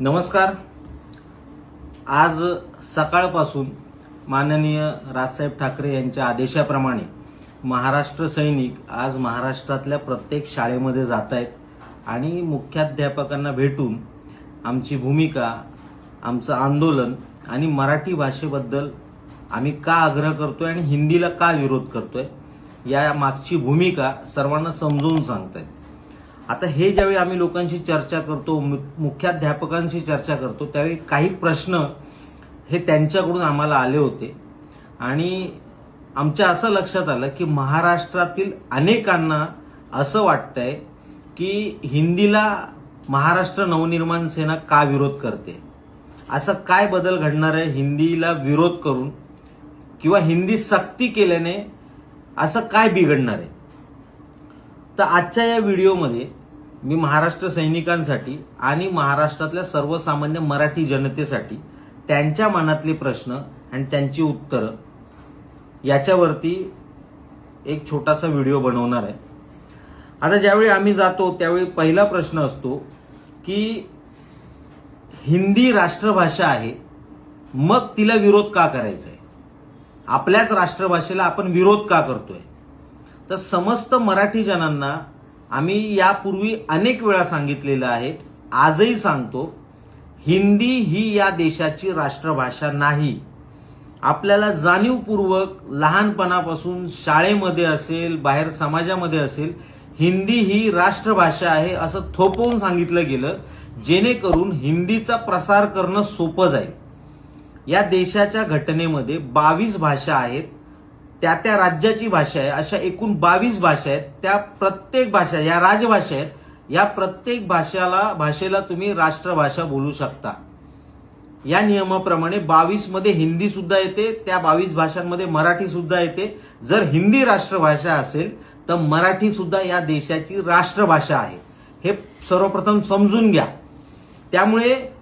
नमस्कार. आज सकाळपासून माननीय राजसाहेब ठाकरे यांच्या आदेशाप्रमाणे महाराष्ट्र सैनिक आज महाराष्ट्रातल्या प्रत्येक शाळेमध्ये जात आहेत आणि मुख्याध्यापकांना भेटून आमची भूमिका आमचं आंदोलन आणि मराठी भाषेबद्दल आम्ही का आग्रह करतोय आणि हिंदीला का विरोध करतोय या मागची भूमिका सर्वांना समजून सांगतायत आता हे ज्यावेळी आम्ही लोकांशी चर्चा करतो मु- मुख्याध्यापकांशी चर्चा करतो त्यावेळी काही प्रश्न हे त्यांच्याकडून आम्हाला आले होते. आणि आमच्या असं लक्षात आलं की महाराष्ट्रातील अनेकांना असं वाटतंय की हिंदीला महाराष्ट्र नवनिर्माण सेना का विरोध करते? असं काय बदल घडणार आहे? हिंदीला विरोध करून किंवा हिंदी सक्ती केल्याने असं काय बिघडणार आहे? तर आजच्या या व्हिडिओमध्ये मी महाराष्ट्र सैनिकांसाठी आणि महाराष्ट्रातल्या सर्वसामान्य मराठी जनतेसाठी त्यांच्या मनातले प्रश्न आणि त्यांची उत्तरं याच्यावरती एक छोटासा व्हिडिओ बनवणार आहे. आता ज्यावेळी आम्ही जातो त्यावेळी पहिला प्रश्न असतो की हिंदी राष्ट्रभाषा आहे मग तिला विरोध का करायचा आहे आपल्याच राष्ट्रभाषेला आपण विरोध का करतोय? तर समस्त मराठी जनांना आम्ही यापूर्वी अनेक वेळा सांगितलेलं आहे आजही सांगतो हिंदी ही या देशाची राष्ट्रभाषा नाही. आपल्याला जाणीवपूर्वक लहानपणापासून शाळेमध्ये असेल बाहेर समाजामध्ये असेल हिंदी ही राष्ट्रभाषा आहे असं थोपवून सांगितलं गेलं जेणेकरून हिंदीचा प्रसार करणं सोपं जाईल. या देशाच्या घटनेमध्ये बावीस भाषा आहेत त्या त्या राज्याची भाषा आहे अशा एकूण बावीस भाषा आहेत. त्या प्रत्येक भाषा या राजभाषा आहेत. या प्रत्येक भाषाला भाषेला तुम्ही राष्ट्रभाषा बोलू शकता. या नियमाप्रमाणे बावीसमध्ये हिंदी सुद्धा येते त्या बावीस भाषांमध्ये मराठी सुद्धा येते. जर हिंदी राष्ट्रभाषा असेल तर मराठी सुद्धा या देशाची राष्ट्रभाषा आहे. हे सर्वप्रथम समजून घ्या. त्यामुळे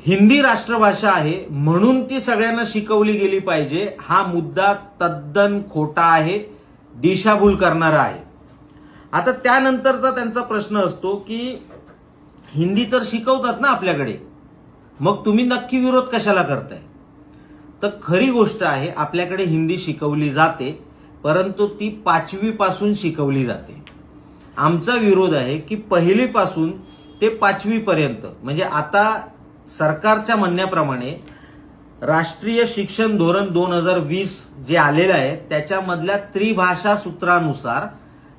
हिंदी राष्ट्रभाषा आहे म्हणून ती सगळ्यांना शिकवली गेली पाहिजे. हा मुद्दा तद्दन खोटा आहे दिशाभूल करणारा आहे. आता त्यानंतरचा त्यांचा प्रश्न असतो की हिंदी तर शिकवतात ना आपल्याकडे. मग तुम्ही नक्की विरोध कशाला करताय? तर खरी गोष्ट आहे आपल्याकडे हिंदी शिकवली जाते परंतु ती पाचवीपासून शिकवली जाते. आमचा विरोध आहे की पहिलीपासून ते पाचवीपर्यंत. म्हणजे आता सरकारच्या म्हणण्याप्रमाणे राष्ट्रीय शिक्षण धोरण दोन हजार वीस जे आलेलं आहे त्याच्यामधल्या त्रिभाषा सूत्रानुसार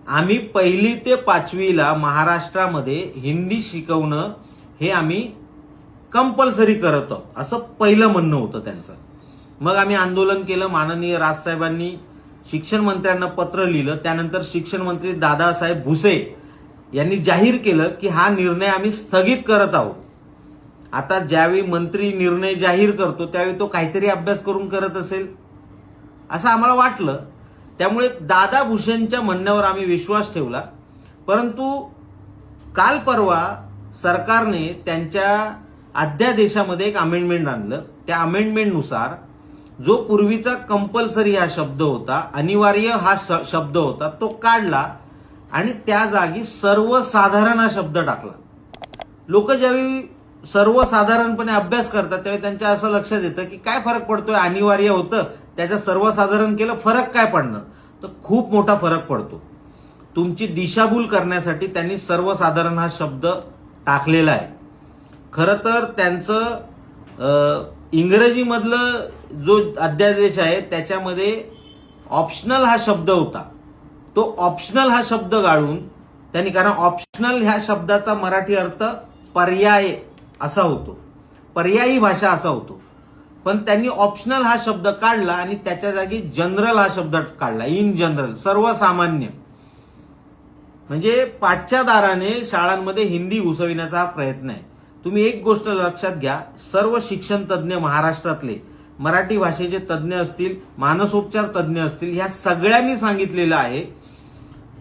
आम्ही पहिली ते पाचवीला महाराष्ट्रामध्ये हिंदी शिकवणं हे आम्ही कंपल्सरी करत आहोत. असं पहिलं म्हणणं होतं त्यांचं. मग आम्ही आंदोलन केलं माननीय राजसाहेबांनी शिक्षण मंत्र्यांना पत्र लिहिलं त्यानंतर शिक्षण मंत्री दादासाहेब भुसे यांनी जाहीर केलं की हा निर्णय आम्ही स्थगित करत आहोत. आता ज्यावेळी मंत्री निर्णय जाहीर करतो त्यावेळी तो काहीतरी अभ्यास करून करत असेल. असं आम्हाला वाटलं. त्यामुळे दादा भूषणच्या म्हणण्यावर आम्ही विश्वास ठेवला. परंतु काल परवा सरकारने त्यांच्या अध्यादेशामध्ये एक अमेंडमेंट आणलं. त्या अमेंडमेंटनुसार जो पूर्वीचा कंपल्सरी हा शब्द होता अनिवार्य हा श- शब्द होता तो काढला आणि त्या जागी सर्वसाधारण हा शब्द टाकला. लोक ज्यावेळी सर्वसाधारणपणे अभ्यास करतात त्यावेळी त्यांच्या असं लक्षात येतं की काय फरक पडतोय अनिवार्य होतं त्याचं सर्वसाधारण केलं फरक काय पडणं तर खूप मोठा फरक पडतो. तुमची दिशाभूल करण्यासाठी त्यांनी सर्वसाधारण हा शब्द टाकलेला आहे. खरं तर त्यांचं इंग्रजीमधलं जो अध्यादेश आहे त्याच्यामध्ये ऑप्शनल हा शब्द होता. तो ऑप्शनल हा शब्द गाळून त्यांनी कारण ऑप्शनल ह्या शब्दाचा मराठी अर्थ पर्याय असा होतो. पर्यायी भाषा असा होतो. पण त्यांनी ऑप्शनल हा शब्द काढला आणि त्याच्या जागी जनरल हा शब्द काढला इन जनरल सर्वसामान्य. म्हणजे पाठच्या दाराने शाळांमध्ये हिंदी घुसविण्याचा हा प्रयत्न आहे. तुम्ही एक गोष्ट लक्षात घ्या सर्व शिक्षण तज्ज्ञ महाराष्ट्रातले मराठी भाषेचे तज्ज्ञ असतील मानसोपचार तज्ज्ञ असतील ह्या सगळ्यांनी सांगितलेलं आहे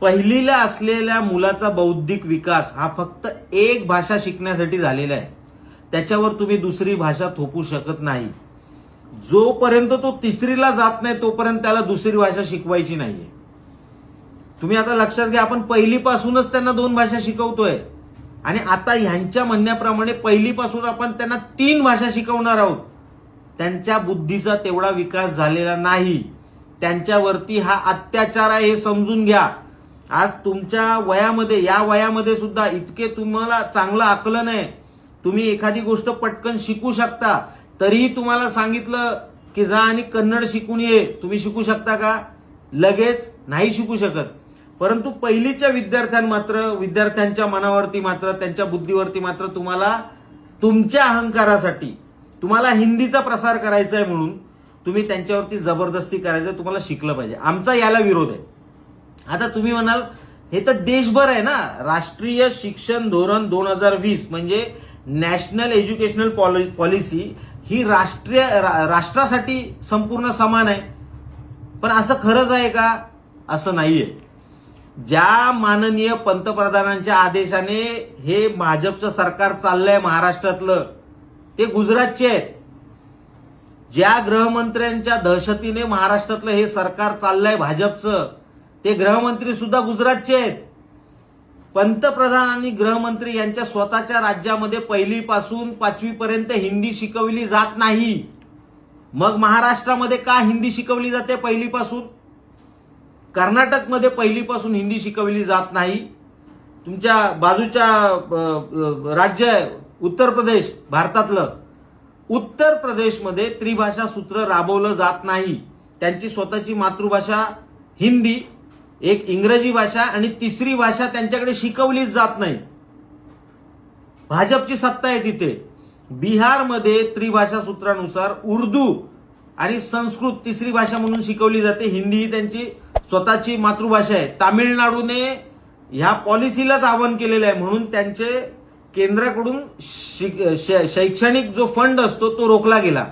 पहिलीला असलेल्या मुलाचा बौद्धिक विकास हा फक्त एक भाषा शिकण्यासाठी झालेला आहे. त्याच्यावर तुम्ही दुसरी भाषा थोपू शकत नाही. जोपर्यंत तो तिसरीला जात नाही तोपर्यंत त्याला दुसरी भाषा शिकवायची नाहीये. तुम्ही आता लक्षात घ्या आपण पहिलीपासूनच त्यांना दोन भाषा शिकवतोय. आणि आता ह्यांच्या म्हणण्याप्रमाणे पहिलीपासून आपण त्यांना तीन भाषा शिकवणार आहोत. त्यांच्या बुद्धीचा तेवढा विकास झालेला नाही. त्यांच्यावरती हा अत्याचार आहे हे समजून घ्या. आज तुमच्या वयामध्ये या वयामध्ये सुद्धा इतके तुम्हाला चांगलं आकलन आहे. तुम्ही एखादी गोष्ट पटकन शिकू शकता. तरीही तुम्हाला सांगितलं की जा आणि कन्नड शिकून ये. तुम्ही शिकू शकता का? लगेच नाही शिकू शकत. परंतु पहिलीच्या विद्यार्थ्यां मात्र विद्यार्थ्यांच्या मनावरती मात्र त्यांच्या बुद्धीवरती मात्र तुम्हाला तुमच्या अहंकारासाठी तुम्हाला हिंदीचा प्रसार करायचा आहे म्हणून तुम्ही त्यांच्यावरती जबरदस्ती करायचं तुम्हाला शिकलं पाहिजे. आमचा याला विरोध आहे. आता तुम्ही म्हणाल हे तर देशभर आहे ना? राष्ट्रीय शिक्षण धोरण दोन हजार वीस म्हणजे नॅशनल एज्युकेशनल पॉलि पॉलिसी ही राष्ट्रीय रा- राष्ट्रासाठी संपूर्ण समान आहे. पण असं खरंच आहे का? असं नाहीये. ज्या माननीय पंतप्रधानांच्या आदेशाने हे भाजपचं सरकार चाललंय महाराष्ट्रातलं ते गुजरातचे आहेत. ज्या गृहमंत्र्यांच्या दहशतीने महाराष्ट्रातलं हे सरकार चाललंय भाजपचं ते गृहमंत्री सुद्धा गुजरातचे आहेत. पंतप्रधान आणि गृहमंत्री यांच्या स्वतःच्या राज्यामध्ये पहिलीपासून पाचवीपर्यंत हिंदी शिकवली जात नाही. मग महाराष्ट्रामध्ये का हिंदी शिकवली जाते पहिलीपासून? कर्नाटकमध्ये पहिलीपासून हिंदी शिकवली जात नाही. तुमच्या बाजूच्या राज्य आहे उत्तर प्रदेश भारतातलं. उत्तर प्रदेशमध्ये त्रिभाषा सूत्र राबवलं जात नाही. त्यांची स्वतःची मातृभाषा हिंदी. एक इंग्रजी भाषा आणि तिसरी भाषा त्यांच्याकडे शिकवलीच जात नाही. भाजपची सत्ता आहे तिथे. बिहारमध्ये त्रिभाषा सूत्रानुसार उर्दू आणि संस्कृत तिसरी भाषा म्हणून शिकवली जाते. हिंदी ही त्यांची स्वतःची मातृभाषा आहे. तामिळनाडूने ह्या पॉलिसीलाच आवाहन केलेलं आहे. म्हणून त्यांचे केंद्राकडून शिक- शै- शैक्षणिक जो फंड असतो तो रोखला गेला.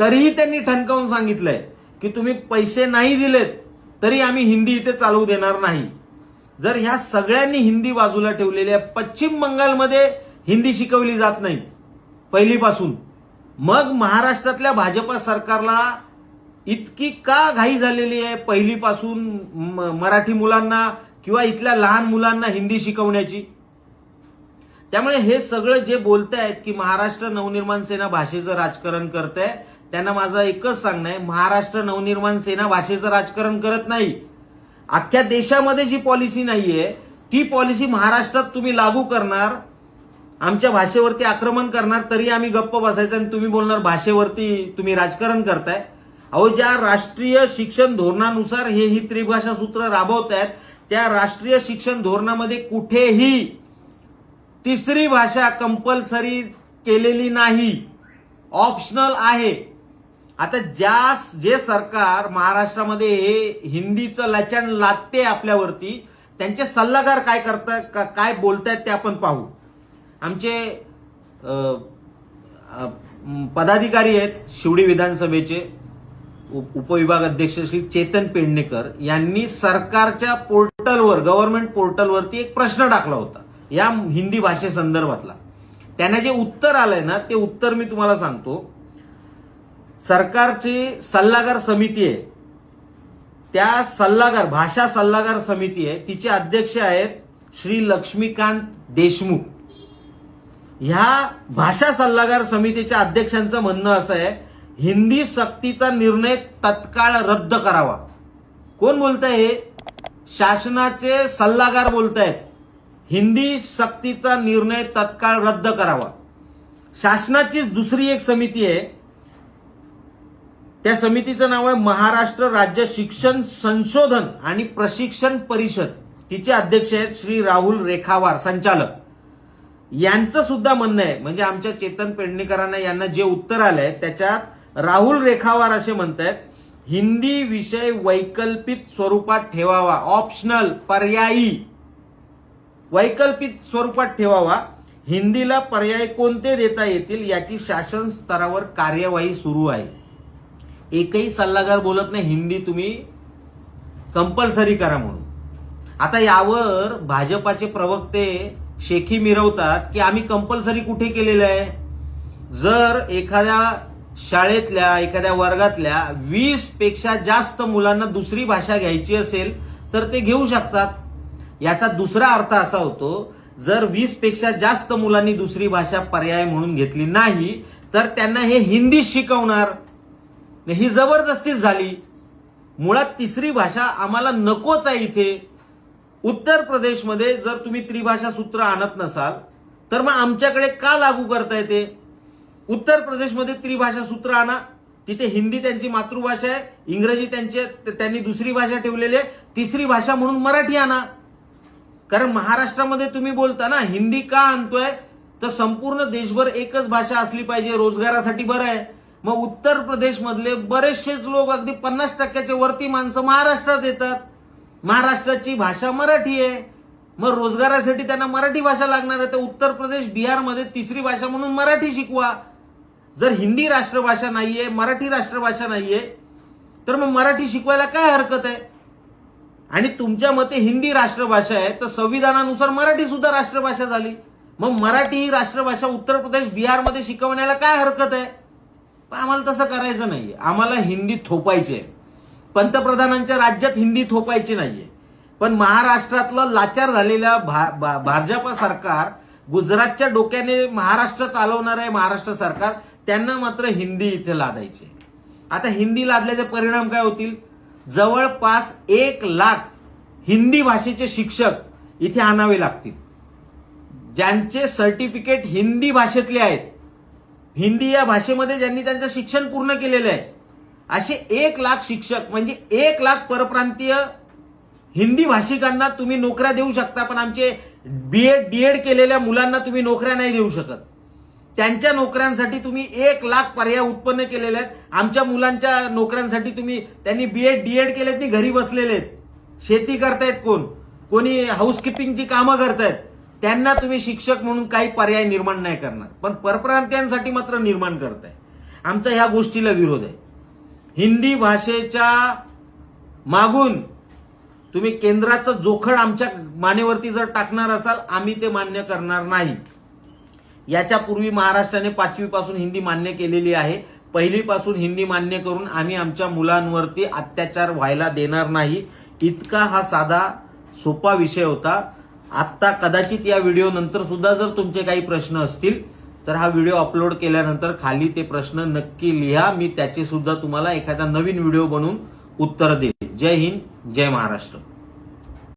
तरीही त्यांनी ठणकावून सांगितलंय की तुम्ही पैसे नाही दिलेत. तरी आम्ही हिंदी इथे चालवू देणार नाही. जर ह्या सगळ्यांनी हिंदी बाजूला ठेवलेली आहे पश्चिम बंगालमध्ये हिंदी शिकवली जात नाही पहिलीपासून. मग महाराष्ट्रातल्या भाजपा सरकारला इतकी का घाई झालेली आहे पहिलीपासून म- मराठी मुलांना किंवा इथल्या लहान मुलांना हिंदी शिकवण्याची? त्यामुळे हे सगळं जे बोलतायत की महाराष्ट्र नवनिर्माण सेना भाषेचं राजकारण करत आहे त्यांना माझं एकच सांगणं आहे महाराष्ट्र नवनिर्माण सेना भाषेचं राजकारण करत नाही. अख्ख्या देशामध्ये जी पॉलिसी नाहीये ती पॉलिसी महाराष्ट्रात तुम्ही लागू करणार आमच्या भाषेवरती आक्रमण करणार तरी आम्ही गप्प बसायचं आणि तुम्ही बोलणार भाषेवरती तुम्ही राजकारण करताय. अहो ज्या राष्ट्रीय शिक्षण धोरणानुसार हे ही त्रिभाषा सूत्र राबवतायत त्या राष्ट्रीय शिक्षण धोरणामध्ये कुठेही तिसरी भाषा कंपल्सरी केलेली नाही. ऑप्शनल आहे. आता ज्या जे सरकार महाराष्ट्रामध्ये हे हिंदीचं लचण लादते आपल्यावरती त्यांचे सल्लागार काय करतात का- काय बोलतायत ते आपण पाहू. आमचे पदाधिकारी आहेत शिवडी विधानसभेचे उप- उपविभाग अध्यक्ष श्री चेतन पेडणेकर यांनी सरकारच्या पोर्टलवर गव्हर्नमेंट पोर्टलवरती एक प्रश्न टाकला होता या हिंदी भाषेसंदर्भातला. त्यांना जे उत्तर आलंय ना ते उत्तर मी तुम्हाला सांगतो. सरकारची सल्लागार समिती आहे. त्या सल्लागार भाषा सल्लागार समिती आहे. तिचे अध्यक्ष आहेत श्री लक्ष्मीकांत देशमुख. ह्या भाषा सल्लागार समितीच्या अध्यक्षांचं म्हणणं असं आहे हिंदी सक्तीचा निर्णय तत्काळ रद्द करावा. कोण बोलत हे? शासनाचे सल्लागार बोलत आहेत हिंदी सक्तीचा निर्णय तत्काळ रद्द करावा. शासनाचीच दुसरी एक समिती आहे त्या समितीचं नाव आहे महाराष्ट्र राज्य शिक्षण संशोधन आणि प्रशिक्षण परिषद. तिचे अध्यक्ष आहेत श्री राहुल रेखावार संचालक. यांचं सुद्धा म्हणणं आहे म्हणजे आमच्या चेतन पेडणेकरांना यांना जे उत्तर आलंय त्याच्यात राहुल रेखावार असे म्हणतायत हिंदी विषय वैकल्पिक स्वरूपात ठेवावा ऑप्शनल पर्यायी. वैकल्पिक स्वरूपात ठेवावा. हिंदीला पर्याय कोणते देता येतील याची शासन स्तरावर कार्यवाही सुरू आहे. एकही सल्लागार बोलत नाही हिंदी तुम्ही कंपल्सरी करा म्हणून. आता यावर भाजपाचे प्रवक्ते शेखी मिरवतात की आम्ही कंपल्सरी कुठे केलेलं आहे? जर एखाद्या शाळेतल्या एखाद्या वर्गातल्या वीसपेक्षा जास्त मुलांना दुसरी भाषा घ्यायची असेल तर ते घेऊ शकतात. याचा दुसरा अर्थ असा होतो जर वीसपेक्षा जास्त मुलांनी दुसरी भाषा पर्याय म्हणून घेतली नाही तर त्यांना हे हिंदी शिकवणार. ही जबरदस्तीच झाली. मुळात तिसरी भाषा आम्हाला नकोच आहे इथे. उत्तर प्रदेशमध्ये जर तुम्ही त्रिभाषा सूत्र आणत नसाल तर मग आमच्याकडे का लागू करता येते उत्तर प्रदेशमध्ये त्रिभाषा सूत्र आणा. तिथे हिंदी त्यांची मातृभाषा आहे इंग्रजी त्यांचे त्यांनी दुसरी भाषा ठेवलेली आहे. तिसरी भाषा म्हणून मराठी आणा. कारण महाराष्ट्रामध्ये तुम्ही बोलता ना हिंदी का आणतोय? तर संपूर्ण देशभर एकच भाषा असली पाहिजे रोजगारासाठी बरं आहे. मग उत्तर प्रदेशमधले बरेचसेच लोक अगदी पन्नास टक्क्याच्या वरती माणसं महाराष्ट्रात येतात. महाराष्ट्राची भाषा मराठी आहे. मग रोजगारासाठी त्यांना मराठी भाषा लागणार आहे. तर उत्तर प्रदेश बिहारमध्ये तिसरी भाषा म्हणून मराठी शिकवा. जर हिंदी राष्ट्रभाषा नाहीये मराठी राष्ट्रभाषा नाहीये तर मग मराठी शिकवायला काय हरकत आहे? आणि तुमच्या मते हिंदी राष्ट्रभाषा आहे तर संविधानानुसार मराठी सुद्धा राष्ट्रभाषा झाली. मग मराठी ही राष्ट्रभाषा उत्तर प्रदेश बिहारमध्ये शिकवण्याला काय हरकत आहे? पण आम्हाला तसं करायचं नाहीये. आम्हाला हिंदी थोपायची आहे. पंतप्रधानांच्या राज्यात हिंदी थोपायची नाहीये. पण महाराष्ट्रातलं लाचार झालेल्या भा- भा- भाजपा सरकार गुजरातच्या डोक्याने महाराष्ट्र चालवणार आहे महाराष्ट्र सरकार त्यांना मात्र हिंदी इथे लादायचे आता हिंदी लादल्याचे परिणाम काय होतील? जवळपास एक लाख हिंदी भाषेचे शिक्षक इथे आणावे लागतील. ज्यांचे सर्टिफिकेट हिंदी भाषेतले आहेत हिंदी या भाषेमध्ये ज्यांनी त्यांचं शिक्षण पूर्ण केलेलं आहे असे एक लाख शिक्षक म्हणजे एक लाख परप्रांतीय हिंदी भाषिकांना तुम्ही नोकऱ्या देऊ शकता पण आमचे बीएड डीएड केलेल्या मुलांना तुम्ही नोकऱ्या नाही देऊ शकत. त्यांच्या नोकऱ्यांसाठी तुम्ही एक लाख पर्याय उत्पन्न केलेले आहेत. आमच्या मुलांच्या नोकऱ्यांसाठी तुम्ही त्यांनी बीएड डीएड केलेत ती घरी बसलेले आहेत. शेती करतायत कोण? कोणी हाऊसकीपिंगची कामं करतायत. त्यांना तुम्ही शिक्षक म्हणून काही पर्याय निर्माण नाही करणार. पण परप्रांतीयांसाठी मात्र निर्माण करताय. आमचा ह्या गोष्टीला विरोध आहे. हिंदी भाषेच्या मागून तुम्ही केंद्राचं जोखड आमच्या मानेवरती जर टाकणार असाल आम्ही ते मान्य करणार नाही. याच्यापूर्वी महाराष्ट्राने पाचवीपासून हिंदी मान्य केलेली आहे. पहिलीपासून हिंदी मान्य करून आम्ही आमच्या मुलांवरती अत्याचार व्हायला देणार नाही. इतका हा साधा सोपा विषय होता. आत्ता कदाचित या व्हिडिओ नंतर सुद्धा जर तुमचे काही प्रश्न असतील तर हा व्हिडिओ अपलोड केल्यानंतर खाली ते प्रश्न नक्की लिहा. मी त्याचे सुद्धा तुम्हाला एखादा नवीन व्हिडिओ बनवून उत्तर देईल जय हिंद जय महाराष्ट्र.